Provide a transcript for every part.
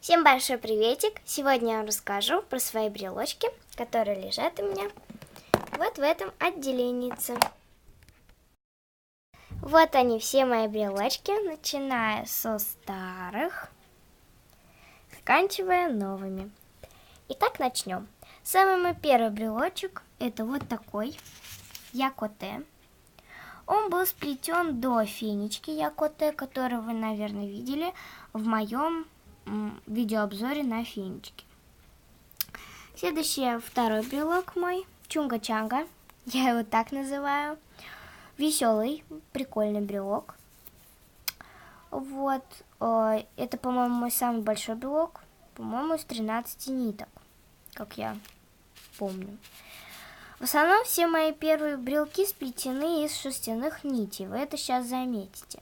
Всем большой приветик! Сегодня я вам расскажу про свои брелочки, которые лежат у меня вот в этом отделении. Вот они, все мои брелочки, начиная со старых, заканчивая новыми. Итак, начнем. Самый мой первый брелочек это вот такой Якоте. Он был сплетен до фенечки Якоте, которую вы, наверное, видели в моем видеообзоре на фенечки. Следующий второй брелок мой, Чунга-Чанга, я его так называю. Веселый, прикольный брелок. Вот, э, это, по-моему, мой самый большой брелок, по-моему, из 13 ниток, как я помню. В основном все мои первые брелки сплетены из шерстяных нитей, вы это сейчас заметите.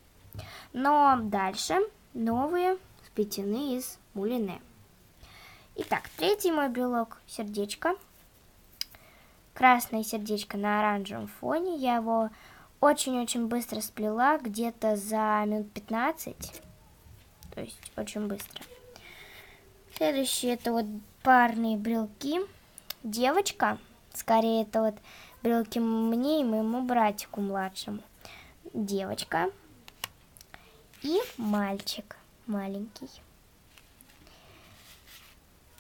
Но дальше новые сплетены из мулине. Итак, третий мой брелок – сердечко. Красное сердечко на оранжевом фоне. Я его очень-очень быстро сплела, где-то за минут 15. То есть очень быстро. Следующие это вот парные брелки. Девочка, скорее это вот брелки мне и моему братику младшему. Девочка и мальчик маленький.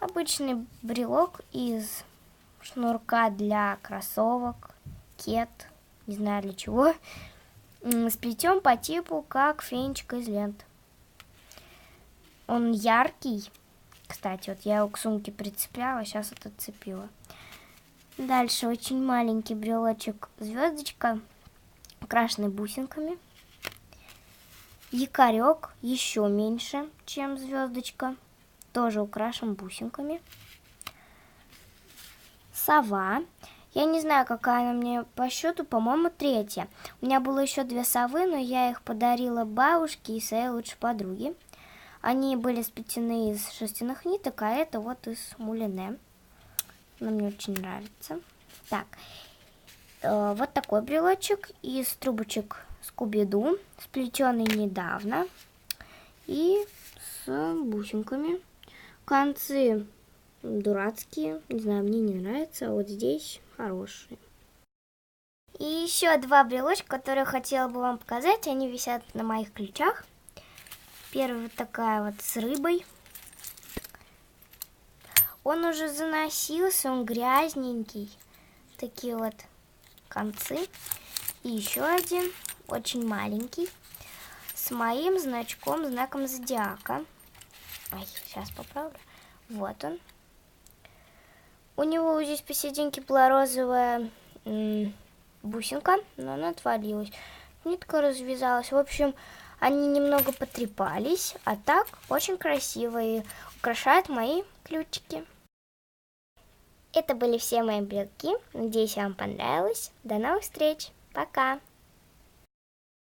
Обычный брелок из шнурка для кроссовок, кет, не знаю для чего, сплетен по типу как фенечка из лент. Он яркий, кстати, вот я его к сумке прицепляла, сейчас это цепила. Дальше очень маленький брелочек звездочка, украшенный бусинками. Якорек еще меньше, чем звездочка, тоже украшен бусинками. Сова. Я не знаю, какая она мне по счету, по-моему, третья. У меня было еще две совы, но я их подарила бабушке и своей лучшей подруге. Они были сплетены из шерстяных ниток, а это вот из мулине. Она мне очень нравится. Так, э, вот такой брелочек из трубочек Скуби-Ду, сплетенный недавно и с бусинками. Концы дурацкие, не знаю, мне не нравится, а вот здесь хорошие. И еще два брелочка, которые хотела бы вам показать, они висят на моих ключах. Первая вот такая вот с рыбой. Он уже заносился, он грязненький. Такие вот концы. И еще один очень маленький, с моим значком, знаком зодиака. Ой, сейчас поправлю. Вот он. У него здесь посерединке была розовая бусинка, но она отвалилась. Нитка развязалась. В общем, они немного потрепались, а так очень красивые. Украшают мои ключики. Это были все мои брелки. Надеюсь, вам понравилось. До новых встреч. Пока.